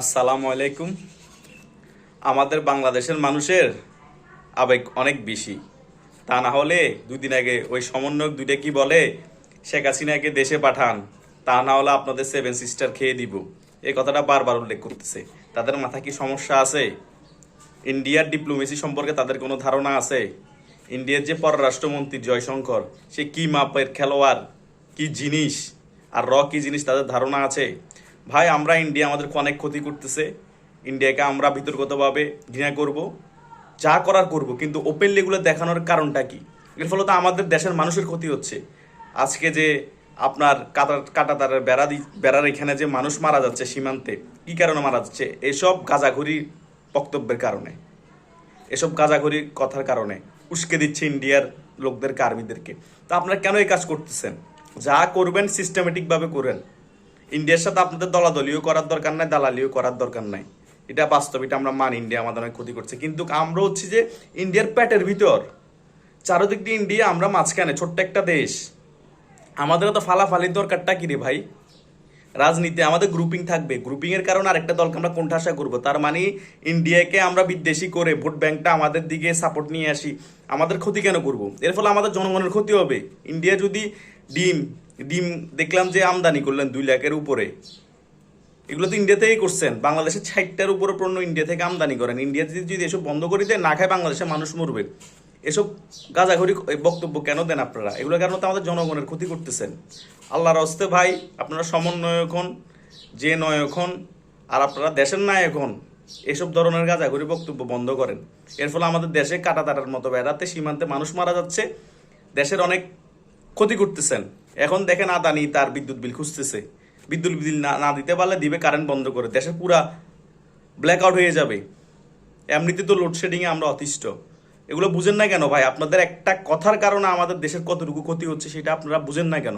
আসসালামু আলাইকুম। আমাদের বাংলাদেশের মানুষের আবেগ অনেক বেশি। তা না হলে দুদিন আগে ওই সমন্বয়ক দুইটা কি বলে, শেখ হাসিনাকে দেশে পাঠান, তা না হলে আপনাদের সেভেন সিস্টার খেয়ে দিব। এই কথাটা বারবার উল্লেখ করতেছে। তাদের মাথায় কি সমস্যা আছে? ইন্ডিয়ার ডিপ্লোমেসি সম্পর্কে তাদের কোনো ধারণা আছে? ইন্ডিয়ার যে পররাষ্ট্রমন্ত্রী জয়শঙ্কর, সে কি মাপের খেলোয়াড়, কি জিনিস, আর র কি জিনিস তাদের ধারণা আছে? ভাই, আমরা ইন্ডিয়া, আমাদের অনেক ক্ষতি করতেছে। ইন্ডিয়াকে আমরা বিতর্কতভাবে ঘৃণা করব, যা করার করব, কিন্তু ওপেনলি এগুলো দেখানোর কারণটা কি? এর ফলে তো আমাদের দেশের মানুষের ক্ষতি হচ্ছে। আজকে যে আপনার কাটা কাটা কাটাতারের বেড়া দি, বেড়ার এখানে যে মানুষ মারা যাচ্ছে সীমান্তে, কি কারণে মারা যাচ্ছে? এসব গাজাঘুরি বক্তব্যের কারণে। এসব গাজাঘুরি কথার কারণে। উস্কে দিচ্ছে ইন্ডিয়ার লোকদের কার্মীদেরকে তা আপনারা কেন এই কাজ করতেছেন? যা করবেন সিস্টেমেটিকভাবে করেন। ইন্ডিয়ার সাথে আপনাদের দলাদলিও করার দরকার নাই, দালালিও করার দরকার নাই। এটা বাস্তব, এটা আমরা মানি, ইন্ডিয়া আমাদের অনেক ক্ষতি করছে। কিন্তু আমরা হচ্ছি যে ইন্ডিয়ার প্যাটের ভিতর। চারোদিক দিয়ে ইন্ডিয়া, আমরা মাঝখানে, ছোট্ট একটা দেশ। আমাদের তো ফালাফালির দরকারটা কি রে ভাই? রাজনীতি, আমাদের গ্রুপিং থাকবে। গ্রুপিং এর কারণে আরেকটা দলকে আমরা কোণঠাসা করব। তার মানে ইন্ডিয়াকে আমরা বিদ্বেষী করে ভোট ব্যাংকটা আমাদের দিকে সাপোর্ট নিয়ে আসি। আমাদের ক্ষতি কেন করব? এর ফলে আমাদের জনগণের ক্ষতি হবে। ইন্ডিয়া যদি ডিম ডিম দেখলাম যে আমদানি করলেন দুই লাখের উপরে। এগুলো তো ইন্ডিয়া থেকেই করছেন। বাংলাদেশের ষাটটার উপরে পণ্য ইন্ডিয়া থেকে আমদানি করেন। ইন্ডিয়া যদি এসব বন্ধ করে দেয়, না খায় বাংলাদেশের মানুষ মরবে। এসব গাজাঘড়ি বক্তব্য কেন দেন আপনারা? এগুলোর কারণে তো আমাদের জনগণের ক্ষতি করতেছেন। আল্লাহর হস্তে ভাই, আপনারা সমন্বয়ক হন, যে নয়ক হন, আর আপনারা দেশের নায়ক হন, এসব ধরনের গাজাঘড়ি বক্তব্য বন্ধ করেন। এর ফলে আমাদের দেশে কাটাতাটার মতো বেড়াতে, সীমান্তে মানুষ মারা যাচ্ছে। দেশের অনেক ক্ষতি করতেছেন। এখন দেখেন আদানি তার বিদ্যুৎ বিল খুঁজতেছে। বিদ্যুৎ বিল না না দিতে পারলে দিবে কারেন্ট বন্ধ করে। দেশে পুরা ব্ল্যাক আউট হয়ে যাবে। এমনিতে তো লোডশেডিংয়ে আমরা অতিষ্ঠ। এগুলো বুঝেন না কেন ভাই? আপনাদের একটা কথার কারণে আমাদের দেশের কতটুকু ক্ষতি হচ্ছে সেটা আপনারা বুঝেন না কেন?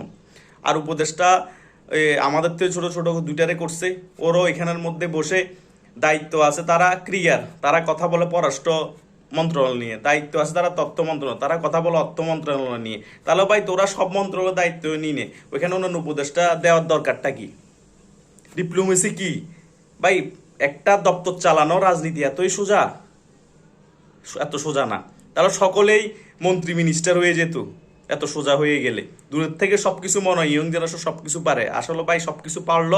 আর উপদেশটা আমাদের থেকে ছোট ছোট দুইটারে করছে। ওরও এখানের মধ্যে বসে দায়িত্ব আছে। তারা ক্রিয়ার, তারা কথা বলে পররাষ্ট্র মন্ত্রণালয় নিয়ে, দায়িত্ব আছে তারা তথ্য মন্ত্রণালয়, তারা কথা বলো অর্থ মন্ত্রণালয় নিয়ে। তাহলে ভাই তোরা সব মন্ত্রণালয় দায়িত্ব নিয়ে নে, ওইখানে অন্যান্য উপদেশটা দেওয়ার দরকারটা কি? ডিপ্লোমেসি কি? ভাই, একটা দপ্তর চালানো রাজনীতি এতই সোজা? এত সোজা না। তাহলে সকলেই মন্ত্রী মিনিস্টার হয়ে যেত। এত সোজা হয়ে গেলে। দূরের থেকে সবকিছু মনে হয়, ইয়ং জেনারেশন সবকিছু পারে। আসলে ভাই, সবকিছু পারল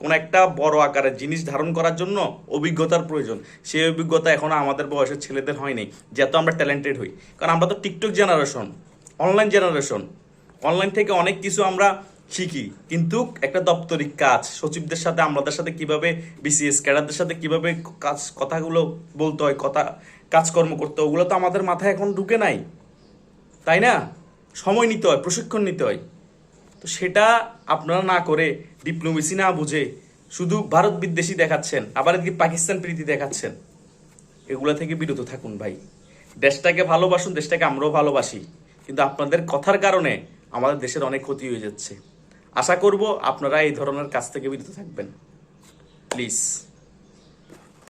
কোন একটা বড় আকারের জিনিস ধারণ করার জন্য অভিজ্ঞতার প্রয়োজন। সেই অভিজ্ঞতা এখনও আমাদের বয়সের ছেলেদের হয়নি, যেহেতু আমরা ট্যালেন্টেড হই। কারণ আমরা তো TikTok generation online generation online থেকে অনেক কিছু আমরা শিখি, কিন্তু একটা দপ্তরিক কাজ, সচিবদের সাথে, আমাদের সাথে কীভাবে বিসিএস ক্যাডারদের সাথে কীভাবে কাজ, কথাগুলো বলতে হয়, কথা, কাজকর্ম করতে ওগুলো তো আমাদের মাথায় এখন ঢুকে নাই। তাই না? সময় নিতে হয়, প্রশিক্ষণ নিতে হয়। তো সেটা আপনারা না করে ডিপ্লোমেসি না বুঝে শুধু ভারত বিদ্বেষী দেখাচ্ছেন, আবার এদিকে পাকিস্তান প্রীতি দেখাচ্ছেন। এগুলো থেকে বিরত থাকুন ভাই। দেশটাকে ভালোবাসুন, দেশটাকে আমরাও ভালোবাসি। কিন্তু আপনাদের কথার কারণে আমাদের দেশের অনেক ক্ষতি হয়ে যাচ্ছে। আশা করব আপনারা এই ধরনের কাজ থেকে বিরত থাকবেন। প্লিজ